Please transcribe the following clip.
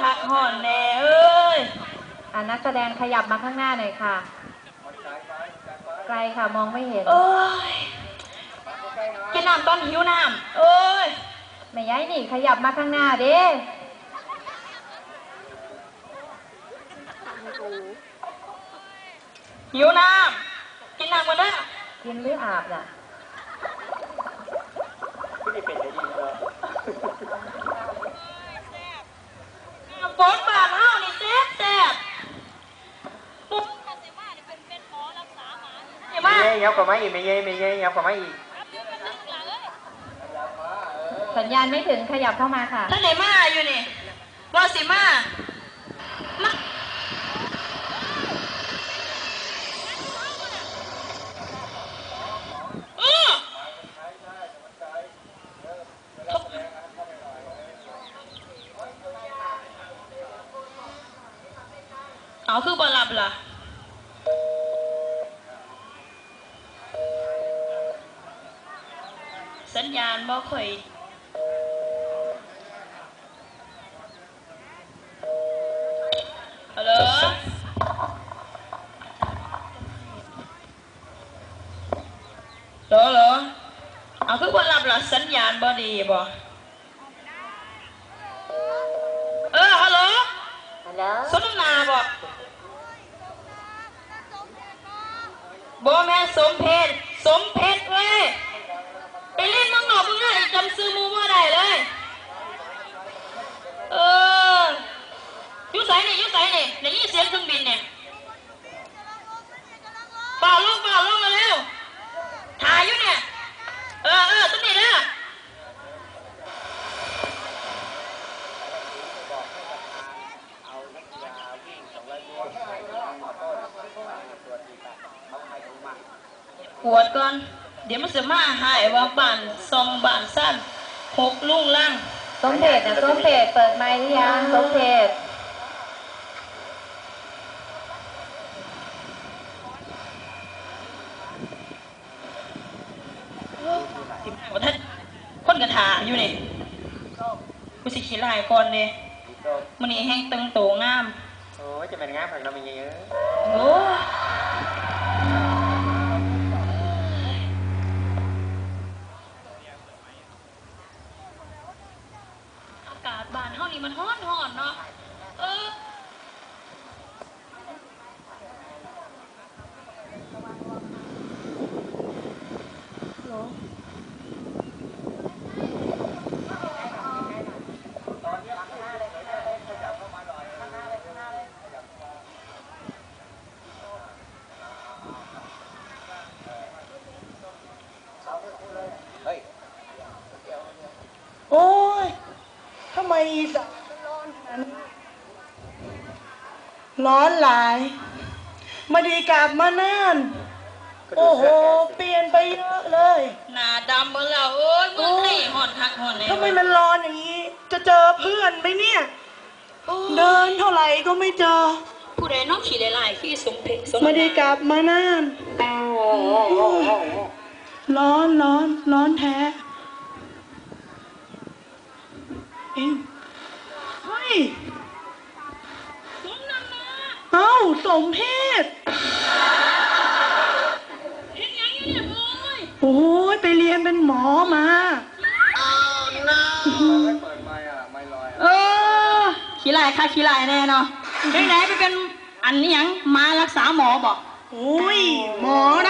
คักห่อนแน่เอ้ยอ่านักแสดงขยับมาข้างหน้าหน่อยค่ะ ไกลค่ะมองไม่เห็นเอ้ยกินน้ำตอนหิวน้ำเอ้ยแม่ย้ายนี่ขยับมาข้างหน้าเด้หิวน้ำกินน้ำกันนะกินหรืออาบน่ะน้ำ ฝนบานเฮานี่แซ่บแซ่บปุ๊บเดี๋ยวมาเย้ยับกว่าไม้อีกไม่เย้ไม่เย้ยับกว่าไม้อีกสัญญาณไม่ถึงขยับเข้ามาค่ะท่านไหนมาอยู่นี่ว่าสิมามาเออ เอาคือบอลับล่ะสัญญาณบ่ค่อยฮัลโหลโหลโหลเอาคือบ่รับล่ะสัญญาณบ่ดีบ่เออฮัลโหล ฮัลโหลสมนาบ่ บ่แม่สมเพชรสมเพชรเว้ยไปเล่นมังงนอกมึงน้าอีกจำซื้อมูบ่ได้เลย เออยุใส่เนี่ยยุใส่เนี่ได้ยินเสียงเครื่องบินเนี่ยป่าลงป่าลงเร็วถ่ายอยู่เนี่ยเออเออต้นนี้เด้อ ปวดก่อน เดี๋ยวมันจะมาหายว่าบ้านซองบ้านสั้นหกลุงล่างสมเพจนะสมเพจเปิดไมค์หรือยังสมเพจสิบว่าท่านคนกระถาอยู่นี่กูสิขี้ลายก่อนเลยมันนี้แห้งตึงโตงาม โอ้ยจะเป็นงานผักเราไม่เยอะ โอ้อากาศ บ้านเฮานี่มันร้อนร้อนเนาะ เออโอ้ยทำ ไมอีสานมันร้อนขนาดนี้ร้อนหลายมาดีกลับมานาน โอ้โห เปลี่ยนไปเยอะเลยหน้าดำเบิ่แล้วเอ้ยเมืองไทยห่อนคักห่อนแน่ทำไมมันร้อนอย่างนี้ จะเจอเพื่อนไหมเนี่ยเดินเท่าไหร่ก็ไม่เจอ ผู้ใดน้องขี่ได้หลายขี้สมเพชสมมาดีกลับมานาน ร้อนร้อนร้อนแท้ เองเฮ้ยสมน้ำหน้าเอ้าสมเพศเฮ็ดหยังอยู่เนี่ยเอ้ยโอ้ยไปเรียนเป็นหมอมา เปิดไม้อะไม้ลอยเออ ขี้ลายค่ะขี้ลายแน่เนาะไปไหนไปเป็นอันนี้หยังมารักษาหมอบอก โอ้ยหมอนะ